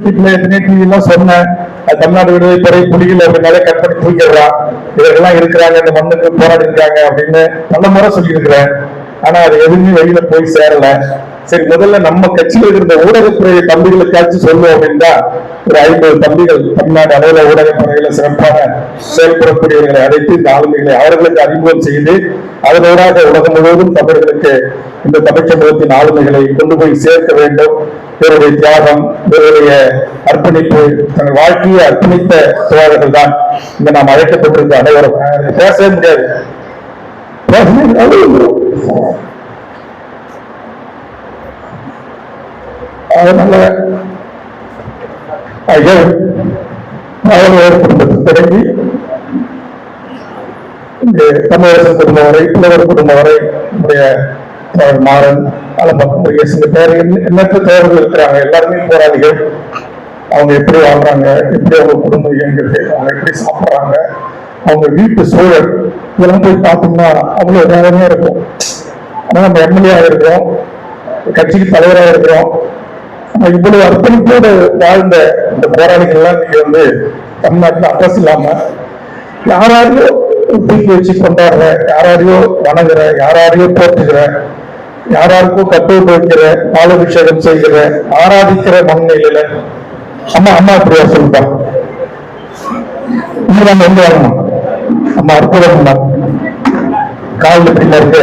எல்லாம் சொன்னேன் தமிழ்நாடு விடுதலை துறை புலிகள் அப்படின்னாலே கட் பண்ணி தூக்கிடுறான் இவர்கள்லாம் இருக்கிறாங்க இந்த மண்ணுக்கு போராடி இருக்காங்க அப்படின்னு நல்ல முறை சொல்லியிருக்கிறேன். ஆனா அது எதுவுமே வெளியில போய் சேரல. சரி முதல்ல நம்ம கட்சியில் இருந்த ஊடகத்துறை தம்பிகளுக்காச்சும் சொல்லுவோம் அப்படின்னா ஒரு ஐம்பது தம்பிகள் தமிழ்நாடு அளவில் ஊடகத்துறையில சிறப்பான செயல்படக்கூடியவர்களை அழைத்து இந்த ஆளுமைகளை அவர்களுக்கு அறிமுகம் செய்து அதனூடாக உலகம் முழுவதும் தமிழர்களுக்கு இந்த தமிழ் சமூகத்தின் ஆளுமைகளை கொண்டு போய் சேர்க்க வேண்டும். இவருடைய தியாகம் இவருடைய அர்ப்பணிப்பு தங்கள் வாழ்க்கையை அர்ப்பணித்த தோழர்கள் தான் இங்க நாம் அழைக்கப்பட்டிருந்த அனைவரும். பேசவே முடியாது. அதனால ஐயா குடும்பத்தில் தொடங்கி இங்கே தமிழரசன் குடும்பம் வரை புலவர் குடும்பம் வரை நம்முடைய மாறன் அலம்பக்கம் முருகேசன் பேர் எண்ணற்ற தேர்தல் இருக்கிறாங்க. எல்லாருமே போராளிகள். அவங்க எப்படி வாழ்றாங்க எப்படி அவங்க குடும்பம் இயங்குது அவங்க எப்படி சாப்பிட்றாங்க அவங்க வீட்டு சூழல் இதெல்லாம் போய் பார்த்தோம்னா அவ்வளவு வேதனையா இருக்கும். ஆனா நம்ம எம்எல்ஏ இருக்கிறோம் கட்சிக்கு தலைவராக இருக்கிறோம். நம்ம இவ்வளவு அர்ப்பணிப்போடு வாழ்ந்த இந்த போராளிகள்லாம் நீங்க வந்து தமிழ்நாட்டில் அட்ரஸ் இல்லாம யாராரையோ தூக்கி வச்சு கொண்டாடுற யாராரையோ வணங்குற யாராரையோ போற்றுகிற யாராருக்கோ கட்டோட்டு வைக்கிற பாலபிஷேகம் செய்கிற ஆராதிக்கிற மண்ணில அம்மா அம்மா அப்படியா சொல்லுப்பா இங்க நம்ம எங்க வரணும் நம்ம அற்புதம் தான். காலில் பின்ன இருக்கு